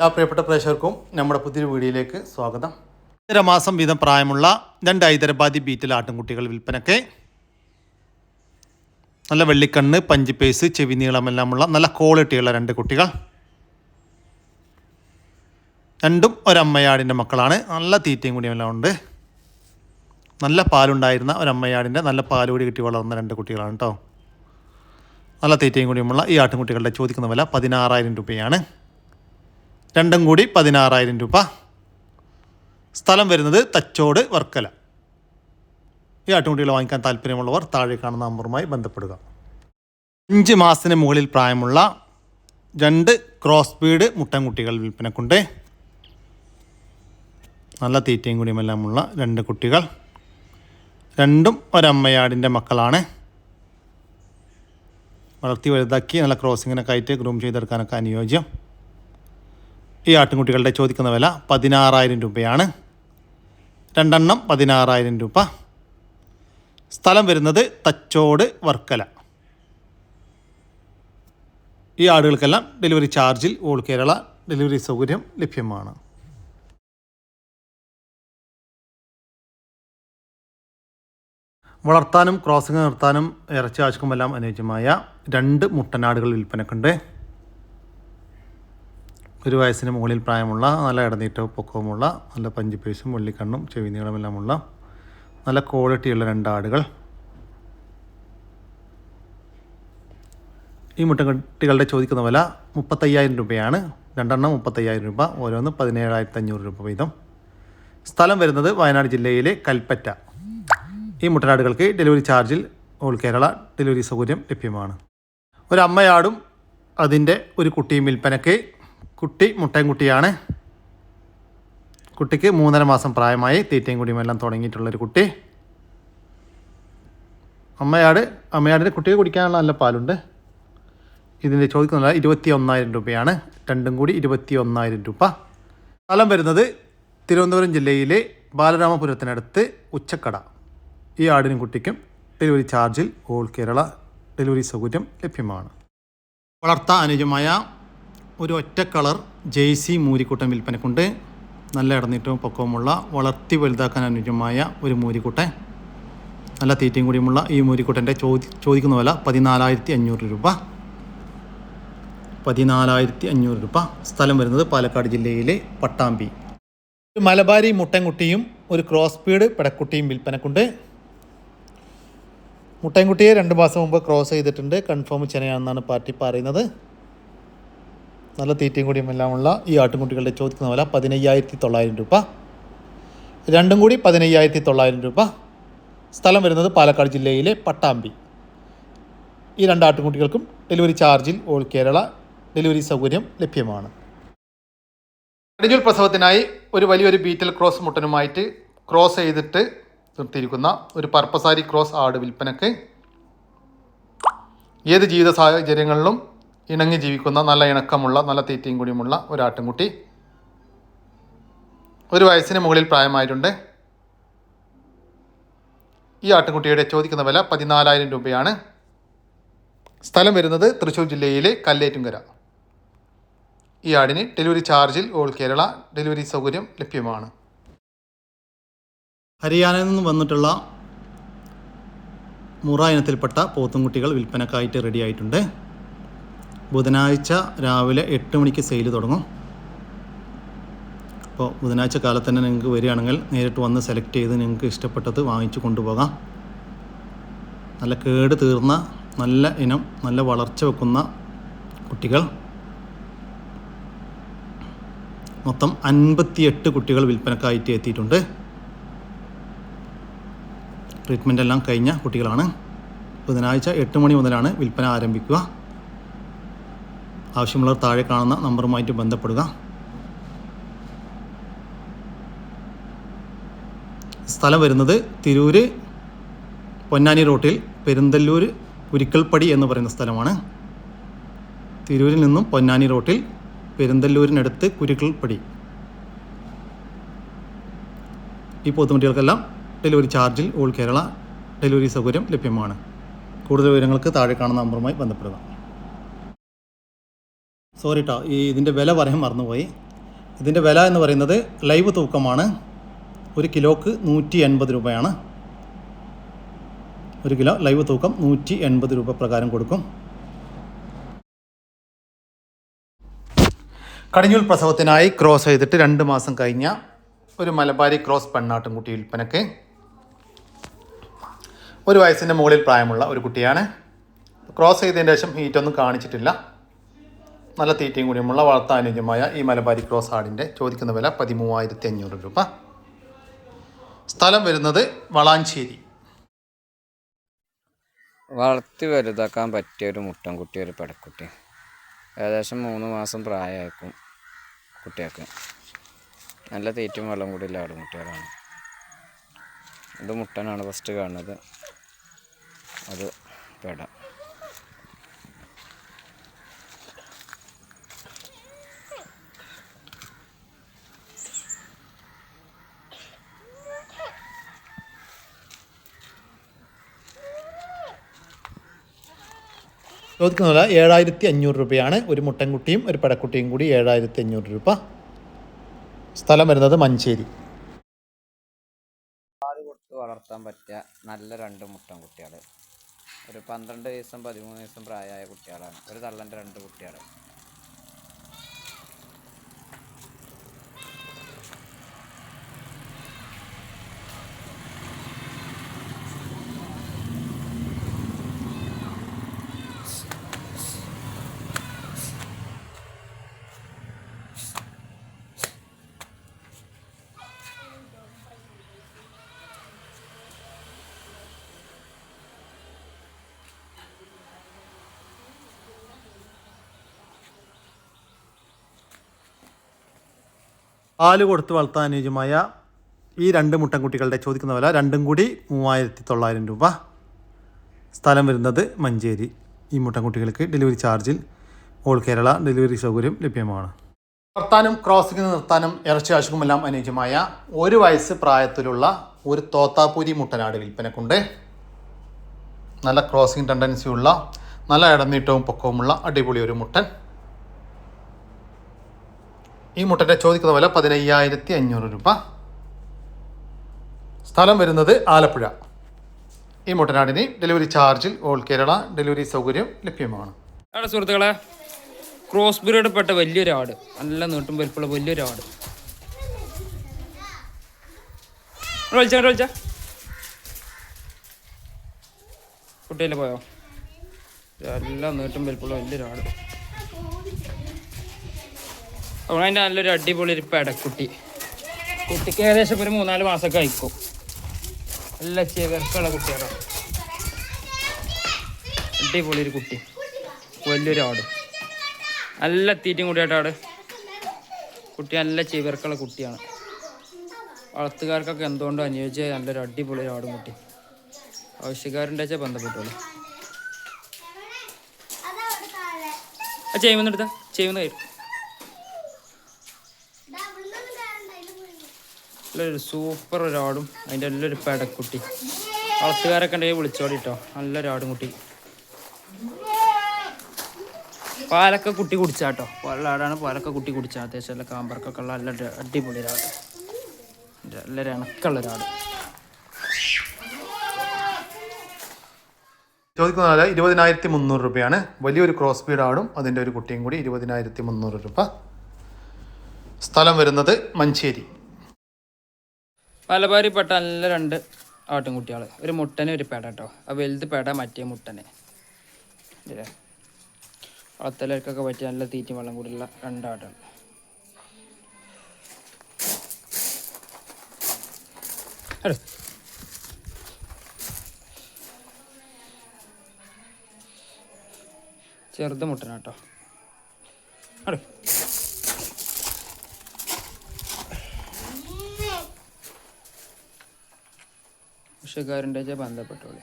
എല്ലാ പ്രിയപ്പെട്ട പ്രേക്ഷകർക്കും നമ്മുടെ പുതിയൊരു വീഡിയോയിലേക്ക് സ്വാഗതം. ഒന്നര മാസം വീതം പ്രായമുള്ള രണ്ട് ഹൈദരാബാദി ബീറ്റിൽ ആട്ടിൻകുട്ടികൾ വിൽപ്പനയ്ക്ക് നല്ല വെള്ളിക്കണ്ണ് പഞ്ചിപ്പേസ് പേസ് ചെവി നീളമെല്ലാമുള്ള നല്ല ക്വാളിറ്റിയുള്ള രണ്ട് കുട്ടികൾ. രണ്ടും ഒരമ്മയാടിന്റെ മക്കളാണ്. നല്ല തീറ്റയും കൂടിയും എല്ലാം ഉണ്ട്. നല്ല പാലുണ്ടായിരുന്ന ഒരമ്മയാടിന്റെ നല്ല പാലുകൂടി കിട്ടി വളർന്ന രണ്ട് കുട്ടികളാണ് കേട്ടോ നല്ല തീറ്റയും കൂടിയുമുള്ള ഈ ആട്ടിൻകുട്ടികളുടെ ചോദിക്കുന്ന വില പതിനാറായിരം രൂപയാണ്. രണ്ടും കൂടി പതിനാറായിരം രൂപ. സ്ഥലം വരുന്നത് തച്ചോട് വർക്കല. ഈ ആട്ടുകുട്ടികളെ വാങ്ങിക്കാൻ താല്പര്യമുള്ളവർ താഴെ കാണുന്ന നമ്പറുമായി ബന്ധപ്പെടുക. അഞ്ച് മാസത്തിന് മുകളിൽ പ്രായമുള്ള രണ്ട് ക്രോസ് ബീഡ് മുട്ടൻകുട്ടികൾ വിൽപ്പനക്കുണ്ട്. നല്ല തീറ്റയും കൂടിയുമെല്ലാമുള്ള രണ്ട് കുട്ടികൾ. രണ്ടും ഒരമ്മയാടിന്റെ മക്കളാണ്. വളർത്തി വലുതാക്കി നല്ല ക്രോസിങ്ങിനൊക്കെ ആയിട്ട് ഗ്രൂം ചെയ്തെടുക്കാനൊക്കെ അനുയോജ്യം. ഈ ആട്ടിൻകുട്ടികളുടെ ചോദിക്കുന്ന വില പതിനാറായിരം രൂപയാണ്. രണ്ടെണ്ണം പതിനാറായിരം രൂപ. സ്ഥലം വരുന്നത് തച്ചോട് വർക്കല. ഈ ആടുകൾക്കെല്ലാം ഡെലിവറി ചാർജിൽ ഓൾ കേരള ഡെലിവറി സൗകര്യം ലഭ്യമാണ്. വളർത്താനും ക്രോസിംഗ് നിർത്താനും ഇറച്ചി ആവശ്യക്കുമെല്ലാം അനുയോജ്യമായ രണ്ട് മുട്ടനാടുകൾ വിൽപ്പനക്കുണ്ട്. ഒരു വയസ്സിന് മുകളിൽ പ്രായമുള്ള നല്ല ഇടനീറ്റവും പൊക്കവുമുള്ള നല്ല പഞ്ചിപ്പേസും വെള്ളിക്കണ്ണും ചെവി നീളമെല്ലാമുള്ള നല്ല ക്വാളിറ്റിയുള്ള രണ്ട് ആടുകൾ ഈ മുട്ടക്കുട്ടികളുടെ ചോദിക്കുന്ന വില മുപ്പത്തയ്യായിരം രൂപയാണ്. രണ്ടെണ്ണം മുപ്പത്തയ്യായിരം രൂപ ഓരോന്ന് പതിനേഴായിരത്തി അഞ്ഞൂറ് രൂപ വീതം. സ്ഥലം വരുന്നത് വയനാട് ജില്ലയിലെ കൽപ്പറ്റ. ഈ മുട്ടനാടുകൾക്ക് ഡെലിവറി ചാർജിൽ ഓൾ കേരള ഡെലിവറി സൗകര്യം ലഭ്യമാണ്. ഒരു അമ്മയാടും അതിന്റെ ഒരു കുട്ടിയും വിൽപ്പനയ്ക്ക് കുട്ടി മുട്ടൻകുട്ടിയാണ് കുട്ടിക്ക് മൂന്നര മാസം പ്രായമായി. തീറ്റയും കുടിയും എല്ലാം തുടങ്ങിയിട്ടുള്ളൊരു കുട്ടി. അമ്മയാട് അമ്മയാടിന്റെ കുട്ടിയെ കുടിക്കാനുള്ള നല്ല പാലുണ്ട്. ഇതിന്റെ ചോദിക്കുന്ന ഇരുപത്തി ഒന്നായിരം രൂപയാണ്. രണ്ടും കൂടി ഇരുപത്തി ഒന്നായിരം രൂപ. സ്ഥലം വരുന്നത് തിരുവനന്തപുരം ജില്ലയിലെ ബാലരാമപുരത്തിനടുത്ത് ഉച്ചക്കട. ഈ ആടിനും കുട്ടിക്കും ഡെലിവറി ചാർജിൽ ഓൾ കേരള ഡെലിവറി സൗകര്യം ലഭ്യമാണ്. വളർത്താൻ അനുയോജ്യമായ ഒരു ഒറ്റ കളർ ജെയ്സി മൂരിക്കുട്ടൻ വിൽപ്പനക്കുണ്ട്. നല്ല ഇടനീറ്റവും പൊക്കവുമുള്ള വളർത്തി വലുതാക്കാൻ അനുയോജ്യമായ ഒരു മൂരിക്കുട്ടൻ. നല്ല തീറ്റയും കൂടിയുമുള്ള ഈ മൂരിക്കുട്ടന്റെ ചോദി ചോദിക്കുന്ന വില പതിനാലായിരത്തി അഞ്ഞൂറ് രൂപ. പതിനാലായിരത്തി അഞ്ഞൂറ് രൂപ. സ്ഥലം വരുന്നത് പാലക്കാട് ജില്ലയിലെ പട്ടാമ്പി. ഒരു മലബാരി മുട്ടൻകുട്ടിയും ഒരു ക്രോസ് പീഡ് പിടക്കുട്ടിയും വിൽപ്പനക്കുണ്ട്. മുട്ടൻകുട്ടിയെ രണ്ട് മാസം മുമ്പ് ക്രോസ് ചെയ്തിട്ടുണ്ട്. കൺഫേം ചെനയാണെന്നാണ് പാർട്ടി പറയുന്നത്. നല്ല തീറ്റയും കൂടിയും എല്ലാമുള്ള ഈ ആട്ടുംകുട്ടികളുടെ ചോദിക്കുന്ന വില പതിനയ്യായിരത്തി തൊള്ളായിരം രൂപ. രണ്ടും കൂടി പതിനയ്യായിരത്തി തൊള്ളായിരം രൂപ. സ്ഥലം വരുന്നത് പാലക്കാട് ജില്ലയിലെ പട്ടാമ്പി. ഈ രണ്ട് ആട്ടുംകുട്ടികൾക്കും ഡെലിവറി ചാർജിൽ ഓൾ കേരള ഡെലിവറി സൗകര്യം ലഭ്യമാണ്. കടിഞ്ഞൂൽ പ്രസവത്തിനായി ഒരു വലിയൊരു ബീറ്റൽ ക്രോസ് മുട്ടനുമായിട്ട് ക്രോസ് ചെയ്തിട്ട് നിർത്തിയിരിക്കുന്ന ഒരു പർപ്പസാരി ക്രോസ് ആട് വിൽപ്പനക്ക് ഏത് ജീവിത സാഹചര്യങ്ങളിലും ഇണങ്ങി ജീവിക്കുന്ന നല്ല ഇണക്കമുള്ള നല്ല തീറ്റയും കൂടിയുമുള്ള ഒരു ഒരു വയസ്സിന് മുകളിൽ പ്രായമായിട്ടുണ്ട്. ഈ ആട്ടിൻകുട്ടിയുടെ ചോദിക്കുന്ന വില പതിനാലായിരം രൂപയാണ്. സ്ഥലം വരുന്നത് തൃശ്ശൂർ ജില്ലയിലെ കല്ലേറ്റുംകര. ഈ ആടിന് ഡെലിവറി ചാർജിൽ ഓൾ കേരള ഡെലിവറി സൗകര്യം ലഭ്യമാണ്. ഹരിയാനയിൽ നിന്ന് വന്നിട്ടുള്ള മുറ ഇനത്തിൽപ്പെട്ട പോത്തുംകുട്ടികൾ വിൽപ്പനക്കായിട്ട് റെഡി ആയിട്ടുണ്ട്. ബുധനാഴ്ച രാവിലെ എട്ട് മണിക്ക് സെയിൽ തുടങ്ങും. അപ്പോൾ ബുധനാഴ്ച കാലത്ത് തന്നെ നിങ്ങൾക്ക് വരികയാണെങ്കിൽ നേരിട്ട് വന്ന് സെലക്ട് ചെയ്ത് നിങ്ങൾക്ക് ഇഷ്ടപ്പെട്ടത് വാങ്ങിച്ചു കൊണ്ടുപോകാം. നല്ല കേട് തീർന്ന നല്ല ഇനം നല്ല വളർച്ച വെക്കുന്ന കുട്ടികൾ. മൊത്തം അൻപത്തിയെട്ട് കുട്ടികൾ വിൽപ്പനക്കായിട്ട് എത്തിയിട്ടുണ്ട്. ട്രീറ്റ്മെന്റ് എല്ലാം കഴിഞ്ഞ കുട്ടികളാണ്. ബുധനാഴ്ച എട്ട് മണി മുതലാണ് വിൽപ്പന ആരംഭിക്കുക. ആവശ്യമുള്ളവർ താഴെ കാണുന്ന നമ്പറുമായിട്ട് ബന്ധപ്പെടുക. സ്ഥലം വരുന്നത് തിരൂര് പൊന്നാനി റോട്ടിൽ പെരുന്തല്ലൂർ കുരിക്കൽപ്പടി എന്ന് പറയുന്ന സ്ഥലമാണ്. തിരൂരിൽ നിന്നും പൊന്നാനി റോട്ടിൽ പെരുന്തല്ലൂരിനടുത്ത് കുരിക്കൽപ്പടി. ഈ പോത്തുകുട്ടികൾക്കെല്ലാം ഡെലിവറി ചാർജിൽ ഓൾ കേരള ഡെലിവറി സൗകര്യം ലഭ്യമാണ്. കൂടുതൽ വിവരങ്ങൾക്ക് താഴെ കാണുന്ന നമ്പറുമായി ബന്ധപ്പെടുക. സോറി കേട്ടോ ഈ ഇതിന്റെ വില പറയാൻ മറന്നുപോയി. ഇതിന്റെ വില എന്ന് പറയുന്നത് ലൈവ് തൂക്കമാണ്. ഒരു കിലോക്ക് നൂറ്റി എൺപത് രൂപയാണ്. ഒരു കിലോ ലൈവ് തൂക്കം നൂറ്റി എൺപത് രൂപ പ്രകാരം കൊടുക്കും. കടിഞ്ഞൂൽ പ്രസവത്തിനായി ക്രോസ് ചെയ്തിട്ട് രണ്ട് മാസം കഴിഞ്ഞ ഒരു മലബാരി ക്രോസ് പെണ്ണാട്ടുംകുട്ടി വിൽപ്പനക്ക്. ഒരു വയസ്സിന്റെ മുകളിൽ പ്രായമുള്ള ഒരു കുട്ടിയാണ്. ക്രോസ് ചെയ്തതിന് ശേഷം ഹീറ്റൊന്നും കാണിച്ചിട്ടില്ല. നല്ല തീറ്റയും കൂടിയുമുള്ള വളർത്താനുയോജ്യമായ ഈ മലബാരി ക്രോസ് ആടിന്റെ ചോദിക്കുന്ന വില പതിമൂവായിരത്തി അഞ്ഞൂറ് രൂപ. സ്ഥലം വരുന്നത് വളാഞ്ചേരി. വളർത്തി വലുതാക്കാൻ പറ്റിയ ഒരു മുട്ടൻകുട്ടി ഒരു പെടക്കുട്ടി ഏകദേശം മൂന്ന് മാസം പ്രായമായിരിക്കും കുട്ടികൾക്ക്. നല്ല തീറ്റും വെള്ളം കൂടി ഇല്ല ആടുമുട്ടികളാണ് ഇത് മുട്ടനാണ് ഫസ്റ്റ് കാണുന്നത്. അത് പെട. ചോദിക്കുന്ന വില ഏഴായിരത്തി അഞ്ഞൂറ് രൂപയാണ് ഒരു മുട്ടൻകുട്ടിയും ഒരു പടക്കുട്ടിയും കൂടി ഏഴായിരത്തി അഞ്ഞൂറ് രൂപ. സ്ഥലം വരുന്നത് മഞ്ചേരി. കൊടുത്ത് വളർത്താൻ പറ്റിയ നല്ല രണ്ട് മുട്ടൻ മുട്ടൻകുട്ടികൾ ഒരു പന്ത്രണ്ട് ദിവസം പതിമൂന്ന് ദിവസം പ്രായമായ കുട്ടികളാണ്. ഒരു തള്ളന്റെ രണ്ട് കുട്ടികൾ പാൽ കൊടുത്ത് വളർത്താൻ അനുയോജ്യമായ ഈ രണ്ട് മുട്ടൻകുട്ടികളുടെ ചോദിക്കുന്ന വില രണ്ടും കൂടി മൂവായിരത്തി തൊള്ളായിരം രൂപ. സ്ഥലം വരുന്നത് മഞ്ചേരി. ഈ മുട്ടൻകുട്ടികൾക്ക് ഡെലിവറി ചാർജിൽ ഓൾ കേരള ഡെലിവറി സൗകര്യം ലഭ്യമാണ്. വളർത്താനും ക്രോസിംഗ് നിർത്താനും ഇറച്ചി ആശുക്കുമെല്ലാം അനുയോജ്യമായ ഒരു വയസ്സ് പ്രായത്തിലുള്ള ഒരു തോത്താപ്പൂരി മുട്ടനാട് വിൽപ്പനക്കുണ്ട്. നല്ല ക്രോസിംഗ് ടെൻഡൻസിയുള്ള നല്ല ഇടനീട്ടവും പൊക്കവുമുള്ള അടിപൊളി ഒരു മുട്ടൻ. ഈ മുട്ടന്റെ ചോദിക്കുന്ന വില പതിനയ്യായിരത്തി അഞ്ഞൂറ് രൂപ. സ്ഥലം വരുന്നത് ആലപ്പുഴ. ഈ മുട്ടനാടിന് ഡെലിവറി ചാർജിൽ ഓൾ കേരള ഡെലിവറി സൗകര്യം ലഭ്യമാണ്. സുഹൃത്തുക്കളെ ക്രോസ് ബ്രീഡ് പെട്ട വലിയൊരു ആട്. നല്ല നീട്ടും വലിപ്പുള്ള വലിയൊരു ആട്. വിളിച്ച പോയോ? എല്ലാം നീട്ടും വലിപ്പുള്ള വലിയൊരു ആട്. അപ്പോൾ അതിന്റെ നല്ലൊരു അടിപൊളി ഒരു പെടക്കുട്ടി. കുട്ടിക്ക് ഏകദേശം ഒരു മൂന്നാൽ മാസമൊക്കെ അയക്കും നല്ല ചേർക്കുള്ള കുട്ടികളാണ് അടിപൊളി ഒരു കുട്ടി. വലിയൊരു ആട്. നല്ല തീറ്റയും കൂടിയായിട്ട് ആട്. കുട്ടി നല്ല ചേർക്കുള്ള കുട്ടിയാണ്. വളർത്തുകാർക്കൊക്കെ എന്തുകൊണ്ടും അനുയോജ്യ നല്ലൊരു അടിപൊളി ഒരു ആടും കുട്ടി. ആവശ്യക്കാരുണ്ട് വെച്ചാൽ ബന്ധപ്പെട്ടോളൂ. ആ ചെയ്യുമെന്ന് എടുത്താ. ചെയ്യുമെന്ന് കയറും നല്ലൊരു സൂപ്പർ ഒരു ആടും അതിന്റെ നല്ലൊരു പെടക്കുട്ടി. വളർത്തുകാരൊക്കെ ഉണ്ടെങ്കിൽ വിളിച്ചോടി കേട്ടോ നല്ലൊരു ആടും കുട്ടി. പാലൊക്കെ കുട്ടി കുടിച്ചാട്ടോ ആടാണ് പാലൊക്കെ കുട്ടി കുടിച്ചാൽ അത്യാവശ്യം നല്ല കാമ്പർക്കൊക്കെ ഉള്ള നല്ല അടിപൊളി ഒരാട്. നല്ല ഇണക്കുള്ള ഒരാട്. ചോദിക്കുന്നത് ഇരുപതിനായിരത്തി മുന്നൂറ് രൂപയാണ്. വലിയൊരു ക്രോസ് ബീഡ് ആടും അതിന്റെ ഒരു കുട്ടിയും കൂടി ഇരുപതിനായിരത്തി മുന്നൂറ് രൂപ. സ്ഥലം വരുന്നത് മഞ്ചേരി. മലബാരിപ്പെട്ട നല്ല രണ്ട് ആട്ടിൻകുട്ടികൾ ഒരു മുട്ടനെ ഒരു പേട കേട്ടോ ആ വലുത് പേട മറ്റേ മുട്ടനെ. ഇല്ലേ? വളർത്തലർക്കൊക്കെ പറ്റിയ നല്ല തീറ്റയും വെള്ളം കൂടിയുള്ള രണ്ടാട്ടം. ചെറുത് മുട്ടനാട്ടോ അടേ വെച്ചാൽ ബന്ധപ്പെട്ടോളെ.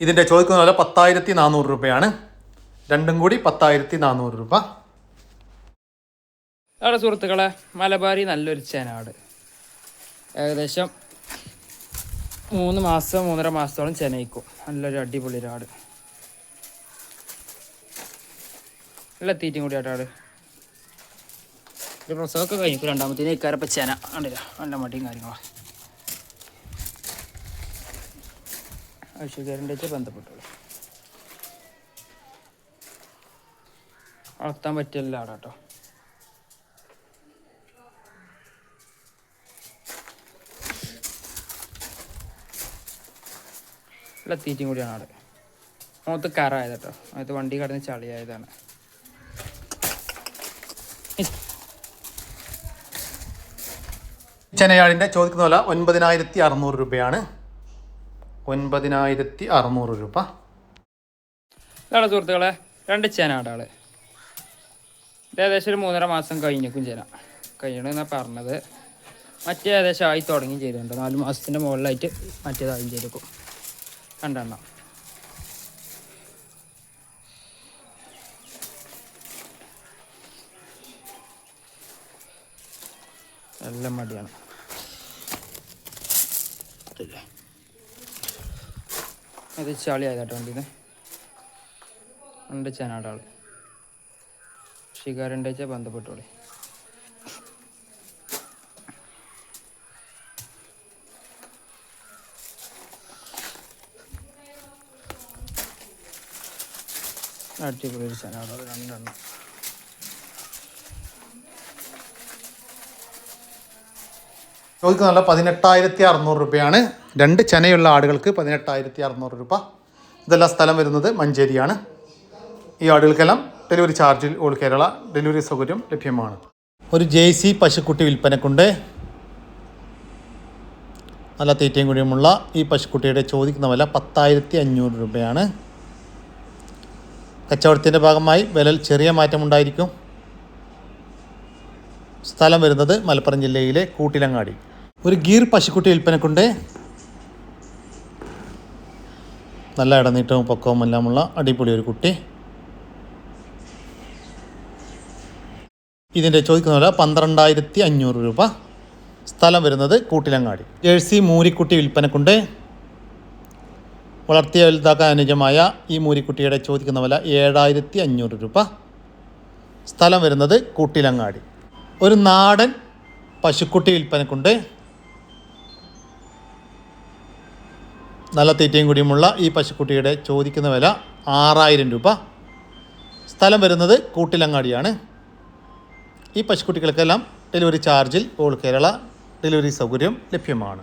ഇതിന്റെ ചോദിക്കുന്ന പോലെ പത്തായിരത്തി നാനൂറ് രൂപയാണ്. രണ്ടും കൂടി പത്തായിരത്തി നാനൂറ് രൂപ. അവിടെ സുഹൃത്തുക്കളെ മലബാരി നല്ലൊരു ചെനാട്. ഏകദേശം മൂന്ന് മാസം മൂന്നര മാസത്തോളം ചെനയിക്കും. നല്ലൊരു അടിപൊളി ഒരാട്. നല്ല തീറ്റയും കൂടി ആട്ടാട് ഒരു പ്രസവമൊക്കെ കഴിഞ്ഞു രണ്ടാമത്തേന് ഇക്കാരപ്പം ചേന. കണ്ടില്ല നല്ല മടിയും കാര്യങ്ങളാണ് ഐശ്വര്യന്റെ വെച്ച് ബന്ധപ്പെട്ടുള്ളൂ വളർത്താൻ പറ്റില്ല ആടാട്ടോ നല്ല തീറ്റയും കൂടിയാണ് ആട്. മുഖത്ത് കറായത് കേട്ടോ അത് വണ്ടി കടന്ന് ചളിയായതാണ്. ചെനയാടിന്റെ ചോദിക്കുന്ന വില ഒൻപതിനായിരത്തി അറുന്നൂറ് രൂപയാണ്. ഒൻപതിനായിരത്തി അറുന്നൂറ് രൂപ. ഇതാണ് സുഹൃത്തുക്കളെ രണ്ട് ചേനാടാൾ ഏകദേശം ഒരു മൂന്നര മാസം കഴിഞ്ഞേക്കും ചേന. കഴിയണമെന്നാണ് പറഞ്ഞത്. മറ്റേ ഏകദേശം ആയി തുടങ്ങി ചെയ്തിട്ടുണ്ട്. നാല് മാസത്തിന്റെ മുകളിലായിട്ട് മറ്റേതായും ചെയ്തേക്കും രണ്ടെണ്ണം. എല്ലാം മടിയാണ്. അത് ചളിയായതാട്ടോ വണ്ടിന്ന് ഉണ്ട് ചേനാടാൾ ഷികാരന്റെ വെച്ചാൽ ബന്ധപ്പെട്ടോളി. അടിപൊളി ഒരു ചേനാടാൾ രണ്ടെണ്ണം. ചോദിക്കുന്ന വില പതിനെട്ടായിരത്തി അറുന്നൂറ് രൂപയാണ്. രണ്ട് ചനയുള്ള ആടുകൾക്ക് പതിനെട്ടായിരത്തി അറുന്നൂറ് രൂപ. ഇതെല്ലാം സ്ഥലം വരുന്നത് മഞ്ചേരിയാണ്. ഈ ആടുകൾക്കെല്ലാം ഡെലിവറി ചാർജിൽ ഓൾ കേരള ഡെലിവറി സൗകര്യം ലഭ്യമാണ്. ഒരു ജെ സി പശുക്കുട്ടി വിൽപ്പനക്കുണ്ട്. നല്ല തീറ്റയും കൂടിയുമുള്ള ഈ പശുക്കുട്ടിയുടെ ചോദിക്കുന്ന വില പത്തായിരത്തി അഞ്ഞൂറ് രൂപയാണ്. കച്ചവടത്തിന്റെ ഭാഗമായി വിലയിൽ ചെറിയ മാറ്റമുണ്ടായിരിക്കും സ്ഥലം വരുന്നത് മലപ്പുറം ജില്ലയിലെ കൂട്ടിലങ്ങാടി. ഒരു ഗീർ പശുക്കുട്ടി വിൽപ്പനക്കുണ്ട്. നല്ല ഇടനീട്ടവും പൊക്കവും എല്ലാമുള്ള അടിപൊളി ഒരു കുട്ടി. ഇതിന്റെ ചോദിക്കുന്ന വില പന്ത്രണ്ടായിരത്തി അഞ്ഞൂറ് രൂപ. സ്ഥലം വരുന്നത് കൂട്ടിലങ്ങാടി. ജേഴ്സി മൂരിക്കുട്ടി വിൽപ്പനക്കുണ്ട്. വളർത്തിയ വലുതാക്കാൻ അനുജമായ ഈ മൂരിക്കുട്ടിയുടെ ചോദിക്കുന്ന വില ഏഴായിരത്തി അഞ്ഞൂറ് രൂപ. സ്ഥലം വരുന്നത് കൂട്ടിലങ്ങാടി. ഒരു നാടൻ പശുക്കുട്ടി വിൽപ്പനക്കുണ്ട്. നല്ല തീറ്റയും കൂടിയുമുള്ള ഈ പശുക്കുട്ടിയുടെ ചോദിക്കുന്ന വില ആറായിരം രൂപ. സ്ഥലം വരുന്നത് കൂട്ടിലങ്ങാടിയാണ്. ഈ പശുക്കുട്ടികൾക്കെല്ലാം ഡെലിവറി ചാർജിൽ ഓൾ കേരള ഡെലിവറി സൗകര്യം ലഭ്യമാണ്.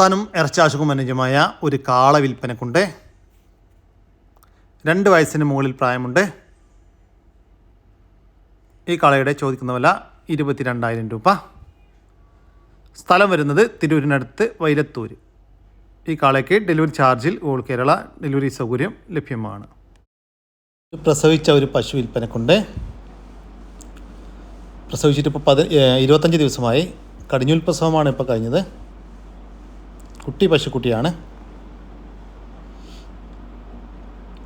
താനും ഇറച്ചാശുക്കും അനുജമായ ഒരു കാള വിൽപ്പനക്കുണ്ട്. രണ്ട് വയസ്സിന് മുകളിൽ പ്രായമുണ്ട്. ഈ കാളയുടെ ചോദിക്കുന്ന വില ഇരുപത്തിരണ്ടായിരം രൂപ. സ്ഥലം വരുന്നത് തിരൂരിനടുത്ത് വൈരത്തൂർ ഈ കാളയ്ക്ക് ഡെലിവറി ചാർജിൽ ഓൾ കേരള ഡെലിവറി സൗകര്യം ലഭ്യമാണ്. പ്രസവിച്ച ഒരു പശു വിൽപ്പനക്കുണ്ട് പ്രസവിച്ചിട്ട് ഇപ്പോൾ പതി ഇരുപത്തഞ്ച് ദിവസമായി. കടിഞ്ഞൂൽ പ്രസവമാണ് ഇപ്പോൾ കഴിഞ്ഞത്. കുട്ടി പശുക്കുട്ടിയാണ്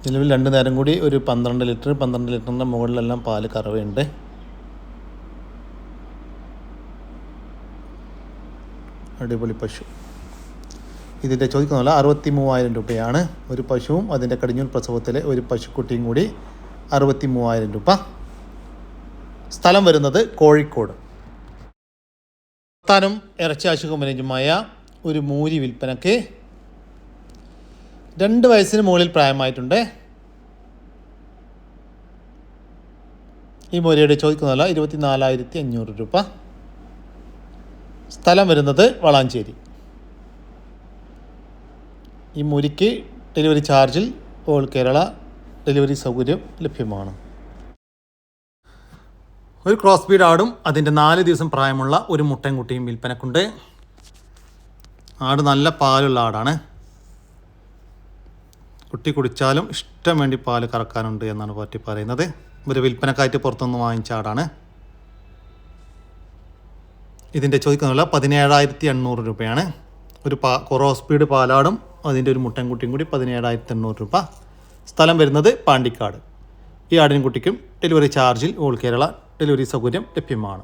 നിലവിൽ രണ്ട് നേരം കൂടി ഒരു പന്ത്രണ്ട് ലിറ്റർ പന്ത്രണ്ട് ലിറ്ററിന്റെ മുകളിലെല്ലാം പാൽ കറവയുണ്ട്. അടിപൊളി പശു. ഇതിന്റെ ചോദിക്കുന്നില്ല അറുപത്തി മൂവായിരം രൂപയാണ്. ഒരു പശുവും അതിന്റെ കടിഞ്ഞൂൽ പ്രസവത്തിലെ ഒരു പശുക്കുട്ടിയും കൂടി അറുപത്തി മൂവായിരം രൂപ. സ്ഥലം വരുന്നത് കോഴിക്കോട്. താനും ഇറച്ചി ആശുകുമരജുമായ ഒരു മൂരി വിൽപ്പനയ്ക്ക് രണ്ട് വയസ്സിന് മുകളിൽ പ്രായമായിട്ടുണ്ട്. ഈ മൂരിയുടെ ചോദിക്കുന്നതല്ല ഇരുപത്തി നാലായിരത്തി അഞ്ഞൂറ് രൂപ. സ്ഥലം വരുന്നത് വളാഞ്ചേരി. ഈ മുരിക്ക് ഡെലിവറി ചാർജിൽ ഓൾ കേരള ഡെലിവറി സൗകര്യം ലഭ്യമാണ്. ഒരു ക്രോസ് ബീഡ് ആടും അതിന്റെ നാല് ദിവസം പ്രായമുള്ള ഒരു മുട്ടൻകുട്ടിയും വിൽപ്പനക്കുണ്ട്. ആട് നല്ല പാലുള്ള ആടാണ്. കുട്ടി കുടിച്ചാലും ഇഷ്ടം വേണ്ടി പാൽ കറക്കാനുണ്ട് എന്നാണ് പാറ്റി പറയുന്നത്. ഒരു വിൽപ്പനക്കായിട്ട് പുറത്തുനിന്ന് വാങ്ങിച്ച ആടാണ്. ഇതിന്റെ ചോദിക്കുന്നില്ല പതിനേഴായിരത്തി എണ്ണൂറ് രൂപയാണ്. ഒരു പാ കൊറോ സ്പീഡ് പാലാടും അതിന്റെ ഒരു മുട്ടൻകുട്ടിയും കൂടി പതിനേഴായിരത്തി എണ്ണൂറ് രൂപ. സ്ഥലം വരുന്നത് പാണ്ടിക്കാട്. ഈ ആടിനും കുട്ടിക്കും ഡെലിവറി ചാർജിൽ ഓൾ കേരള ഡെലിവറി സൗകര്യം ലഭ്യമാണ്.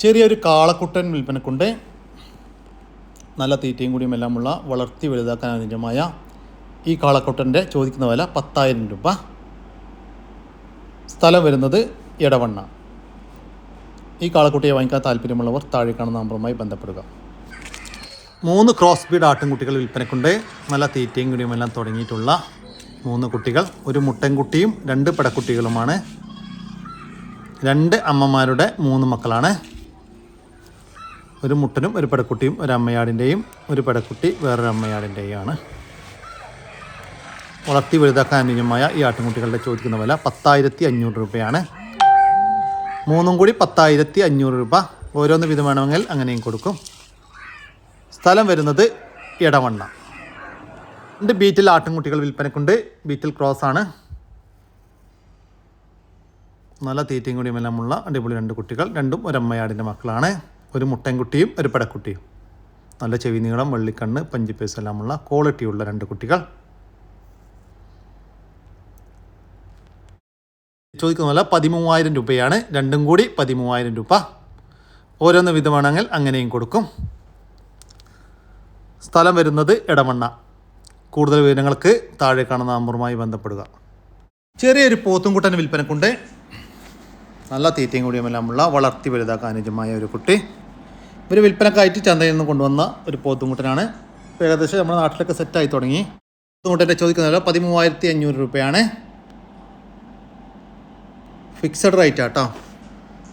ചെറിയൊരു കാളക്കുട്ടൻ വിൽപ്പനക്കുണ്ട്. നല്ല തീറ്റയും കൂടിയും എല്ലാമുള്ള വളർത്തി വലുതാക്കാൻ അനുജമായ ഈ കാളക്കുട്ടന്റെ ചോദിക്കുന്ന വില പത്തായിരം രൂപ. സ്ഥലം വരുന്നത് ഇടവണ്ണ ഈ കാളക്കുട്ടിയെ വാങ്ങിക്കാൻ താല്പര്യമുള്ളവർ താഴെ കാണുന്ന നമ്പറുമായി ബന്ധപ്പെടുക. മൂന്ന് ക്രോസ് ബീഡ് ആട്ടിൻകുട്ടികൾ വിൽപ്പനക്കുണ്ട്. നല്ല തീറ്റയും കുടിയും എല്ലാം തുടങ്ങിയിട്ടുള്ള മൂന്ന് കുട്ടികൾ. ഒരു മുട്ടൻകുട്ടിയും രണ്ട് പെടക്കുട്ടികളുമാണ്. രണ്ട് അമ്മമാരുടെ മൂന്ന് മക്കളാണ്. ഒരു മുട്ടനും ഒരു പെടക്കുട്ടിയും ഒരു അമ്മയാടിന്റെയും ഒരു പെടക്കുട്ടി വേറൊരു അമ്മയാടിന്റെയും ആണ് വളർത്തി വലുതാക്കാൻ അനുയോജ്യമായ ഈ ആട്ടിൻകുട്ടികളുടെ ചോദിക്കുന്ന വില പത്തായിരത്തി അഞ്ഞൂറ് രൂപയാണ്. മൂന്നും കൂടി പത്തായിരത്തി അഞ്ഞൂറ് രൂപ. ഓരോന്ന് വിധം വേണമെങ്കിൽ അങ്ങനെയും കൊടുക്കും. സ്ഥലം വരുന്നത് ഇടവണ്ണ രണ്ട് ബീറ്റിൽ ആട്ടിൻകുട്ടികൾ വിൽപ്പനക്കുണ്ട്. ബീറ്റിൽ ക്രോസ് ആണ്. നല്ല തീറ്റയും കൂടിയും എല്ലാമുള്ള അടിപൊളി രണ്ട് കുട്ടികൾ. രണ്ടും ഒരമ്മയാടിന്റെ മക്കളാണ്. ഒരു മുട്ടൻകുട്ടിയും ഒരു പെടക്കുട്ടിയും. നല്ല ചെവി നീളം വെള്ളിക്കണ്ണ് പഞ്ചിപ്പേസ് എല്ലാമുള്ള ക്വാളിറ്റിയുള്ള രണ്ട് കുട്ടികൾ. ചോദിക്കുന്ന പോലെ പതിമൂവായിരം രൂപയാണ്. രണ്ടും കൂടി പതിമൂവായിരം രൂപ. ഓരോന്ന് വിധമാണെങ്കിൽ അങ്ങനെയും കൊടുക്കും. സ്ഥലം വരുന്നത് ഇടമണ്ണ കൂടുതൽ വിവരങ്ങൾക്ക് താഴെ കാണുന്ന നമ്പറുമായി ബന്ധപ്പെടുക. ചെറിയൊരു പോത്തുംകുട്ടൻ വിൽപ്പനക്കുണ്ട്. നല്ല തീറ്റയും കൂടിയുമെല്ലാമുള്ള വളർത്തി വലുതാക്കാൻ അനുജമായ ഒരു കുട്ടി. ഒരു വിൽപ്പനക്കായിട്ട് ചന്തയിൽ നിന്ന് കൊണ്ടുവന്ന ഒരു പോത്തുംകുട്ടനാണ്. ഏകദേശം നമ്മുടെ നാട്ടിലൊക്കെ സെറ്റായി തുടങ്ങി. പോത്തുംകുട്ടന്റെ ചോദിക്കുന്നതല്ല പതിമൂവായിരത്തി അഞ്ഞൂറ് രൂപയാണ്. ഫിക്സഡ് റേറ്റ് ആട്ടോ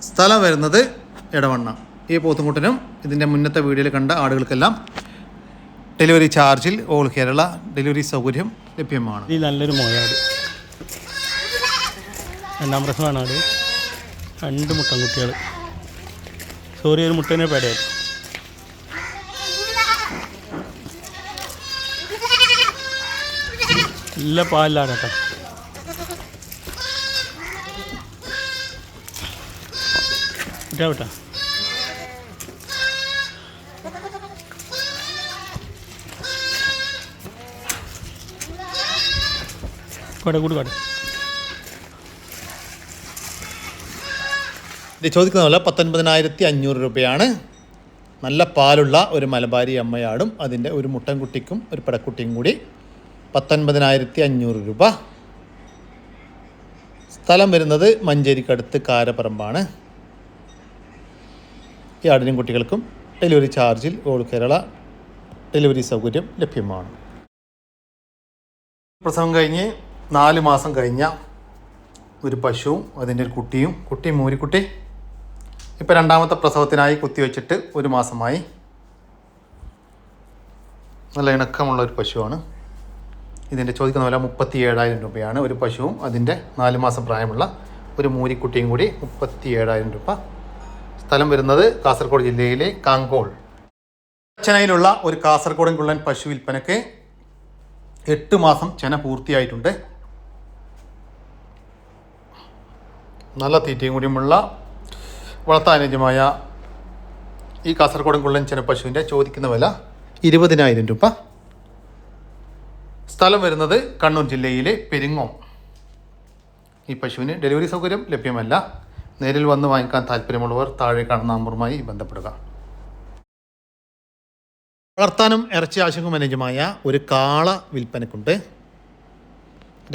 സ്ഥലം വരുന്നത് ഇടവണ്ണ ഈ പോത്തുംകുട്ടനും ഇതിന്റെ മുന്നത്തെ വീഡിയോയിൽ കണ്ട ആളുകൾക്കെല്ലാം ഡെലിവറി ചാർജിൽ ഓൾ കേരള ഡെലിവറി സൗകര്യം ലഭ്യമാണ്. ഈ നല്ലൊരു മോയാട്. രണ്ടാം പ്രസവമാണ് ആട് രണ്ട് മുട്ടൻ കുട്ടികൾ സോറി ഒരു മുട്ടനെ പേടയായി നല്ല പാലിലാണ് കേട്ടോ. വിട്ടാ വിട്ടാ കൂടെ കൂടി കാട്ടെ ഇത് ചോദിക്കുന്ന പോലെ പത്തൊൻപതിനായിരത്തി അഞ്ഞൂറ് രൂപയാണ്. നല്ല പാലുള്ള ഒരു മലബാരി അമ്മയാടും അതിന്റെ ഒരു മുട്ടൻകുട്ടിക്കും ഒരു പടക്കുട്ടിയും കൂടി പത്തൊൻപതിനായിരത്തി അഞ്ഞൂറ് രൂപ. സ്ഥലം വരുന്നത് മഞ്ചേരിക്കടുത്ത് കാരപ്പറമ്പാണ് ആടിനും കുട്ടികൾക്കും ഡെലിവറി ചാർജിൽ ഓൾ കേരള ഡെലിവറി സൗകര്യം ലഭ്യമാണ്. പ്രസവം കഴിഞ്ഞ് നാല് മാസം കഴിഞ്ഞ ഒരു പശുവും അതിന്റെ ഒരു കുട്ടിയും കുട്ടി മൂരിക്കുട്ടി ഇപ്പോൾ രണ്ടാമത്തെ പ്രസവത്തിനായി കുത്തിവെച്ചിട്ട് ഒരു മാസമായി. നല്ല ഇണക്കമുള്ള ഒരു പശുവാണ്. ഇതിന്റെ ചോദിക്കുന്ന വില മുപ്പത്തി ഏഴായിരം രൂപയാണ്. ഒരു പശുവും അതിന്റെ നാല് മാസം പ്രായമുള്ള ഒരു മൂരിക്കുട്ടിയും കൂടി മുപ്പത്തി ഏഴായിരം രൂപ സ്ഥലം വരുന്നത് കാസർഗോഡ് ജില്ലയിലെ കാങ്കോൾ. ചെനയിലുള്ള ഒരു കാസർഗോഡൻ കുള്ളൻ പശു വിൽപ്പനയ്ക്ക് എട്ട് മാസം ചെന പൂർത്തിയായിട്ടുണ്ട്. നല്ല തീറ്റയും കൂടിയുമുള്ള വളർത്താനുജ്യമായ ഈ കാസർഗോഡൻ കുള്ളൻ ചെനപ്പശുവിന്റെ ചോദിക്കുന്ന വില ഇരുപതിനായിരം രൂപ. സ്ഥലം വരുന്നത് കണ്ണൂർ ജില്ലയിലെ പെരിങ്ങോം. ഈ പശുവിന് ഡെലിവറി സൗകര്യം ലഭ്യമല്ല. നേരിൽ വന്ന് വാങ്ങിക്കാൻ താല്പര്യമുള്ളവർ താഴെ കാണുന്ന നമ്പറുമായി ബന്ധപ്പെടുക. വളർത്താനും ഇറച്ചി ആവശ്യങ്ങൾക്കും അനുയോജ്യമായ ഒരു കാള വിൽപ്പനക്കുണ്ട്.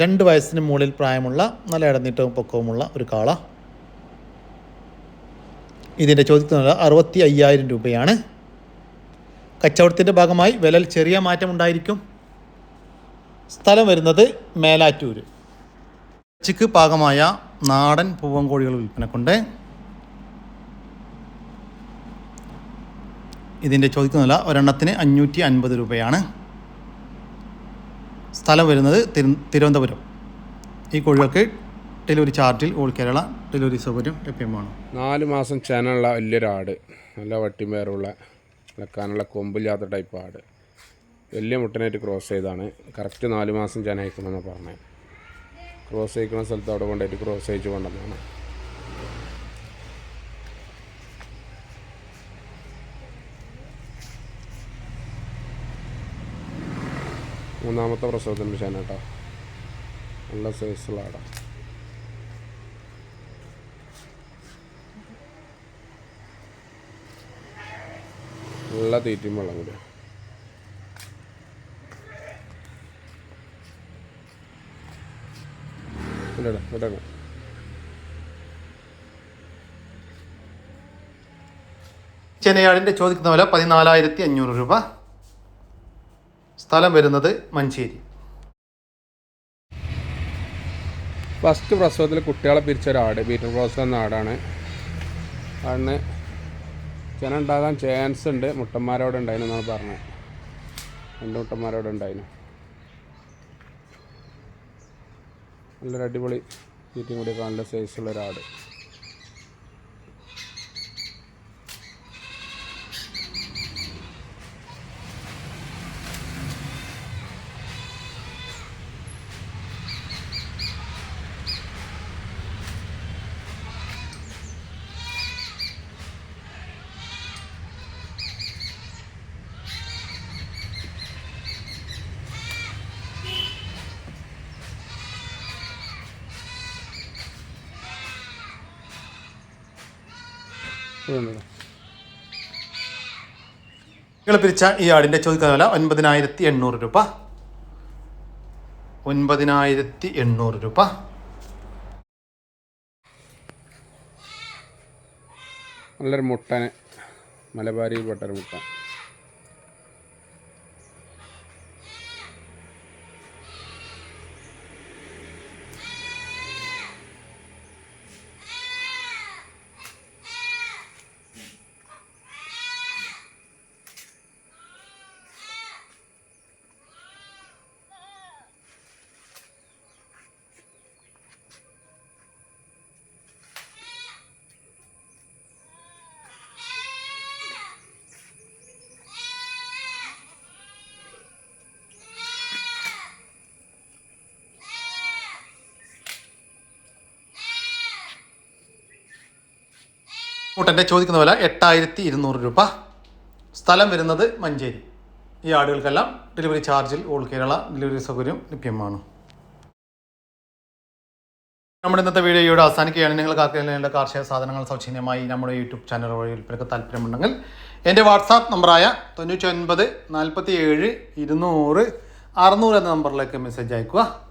രണ്ട് വയസ്സിന് മുകളിൽ പ്രായമുള്ള നല്ല ഇടനീട്ടവും പൊക്കവുമുള്ള ഒരു കാള. ഇതിന്റെ ചോദ്യത്തിന് അറുപത്തി അയ്യായിരം രൂപയാണ്. കച്ചവടത്തിന്റെ ഭാഗമായി വിലൽ ചെറിയ മാറ്റമുണ്ടായിരിക്കും. സ്ഥലം വരുന്നത് മേലാറ്റൂർ ഇറച്ചിക്ക് പാകമായ നാടൻ പൂവൻകോഴികൾ വിൽപ്പനക്കുണ്ട്. ഇതിന്റെ ചോദിക്കുന്നില്ല ഒരെണ്ണത്തിന് അഞ്ഞൂറ്റി അൻപത് രൂപയാണ്. സ്ഥലം വരുന്നത് തിരു തിരുവനന്തപുരം. ഈ കോഴികൾക്ക് ഡെലിവറി ചാർജിൽ ഓൾ കേരള ഡെലിവറി സൗകര്യം ലഭ്യമാണ്. നാല് മാസം ചെനുള്ള വലിയൊരാട് നല്ല വട്ടിമേറുള്ള നടക്കാനുള്ള കൊമ്പില്ലാത്ത ടൈപ്പ് ആട്. വലിയ മുട്ടനായിട്ട് ക്രോസ് ചെയ്താണ്. കറക്റ്റ് നാല് മാസം ചെന പറഞ്ഞത്. ക്രോസ് ചെയ്യിക്കുന്ന സ്ഥലത്ത് അവിടെ കൊണ്ടായിട്ട് ക്രോസ് അയച്ച് കൊണ്ടുവന്നാണ് മൂന്നാമത്തെ പ്രസവത്തിന് മിഷാൻ കേട്ടോ. നല്ല സൈസുള്ള ആടാ. നല്ല തീറ്റയും വെള്ളം കൂടിയാണ് ഇല്ലടാ ഇടണം ചെനയാടിന്റെ ചോദിക്കുന്ന വില പതിനാലായിരത്തി അഞ്ഞൂറ് രൂപ. സ്ഥലം വരുന്നത് മഞ്ചേരി. ഫസ്റ്റ് പ്രസവത്തിൽ കുട്ടികളെ പിരിച്ച ഒരാട് ബീറ്റർ ക്രോസ് എന്ന ആടാണ്. ആടിന് ചെന ഉണ്ടാകാൻ ചാൻസ് ഉണ്ട്. മുട്ടന്മാരോട് ഉണ്ടായിരുന്നു എന്നാണ് പറഞ്ഞത്. രണ്ട് മുട്ടന്മാരോട് ഉണ്ടായിരുന്നു നല്ലൊരു അടിപൊളി തീറ്റയും കൂടിയൊക്കെ നല്ല സൈസുള്ള ഒരാട് നിങ്ങൾ പിരിച്ച ഈ ആടിന്റെ ചോദിക്കുന്ന വില ഒൻപതിനായിരത്തി എണ്ണൂറ് രൂപ. ഒൻപതിനായിരത്തി എണ്ണൂറ് രൂപ. നല്ലൊരു മുട്ടനെ. മലബാരി ബട്ടർ മുട്ട. കൂട്ടന്റെ ചോദിക്കുന്ന വില എട്ടായിരത്തി ഇരുന്നൂറ് രൂപ. സ്ഥലം വരുന്നത് മഞ്ചേരി. ഈ ആടുകൾക്കെല്ലാം ഡെലിവറി ചാർജിൽ ഓൾ കേരള ഡെലിവറി സൗകര്യം ലഭ്യമാണ്. നമ്മുടെ ഇന്നത്തെ വീഡിയോയുടെ അവസാനിക്കുകയാണ്. നിങ്ങൾക്ക് ആർക്കെങ്കിലും കാർഷിക സാധനങ്ങൾ സൗജന്യമായി നമ്മുടെ യൂട്യൂബ് ചാനൽ വഴി വിൽപ്പനക്ക് താല്പര്യമുണ്ടെങ്കിൽ എന്റെ വാട്സാപ്പ് നമ്പറായ തൊണ്ണൂറ്റി ഒൻപത് നാൽപ്പത്തി ഏഴ് ഇരുന്നൂറ് അറുന്നൂറ് എന്ന നമ്പറിലേക്ക് മെസ്സേജ് അയക്കുക.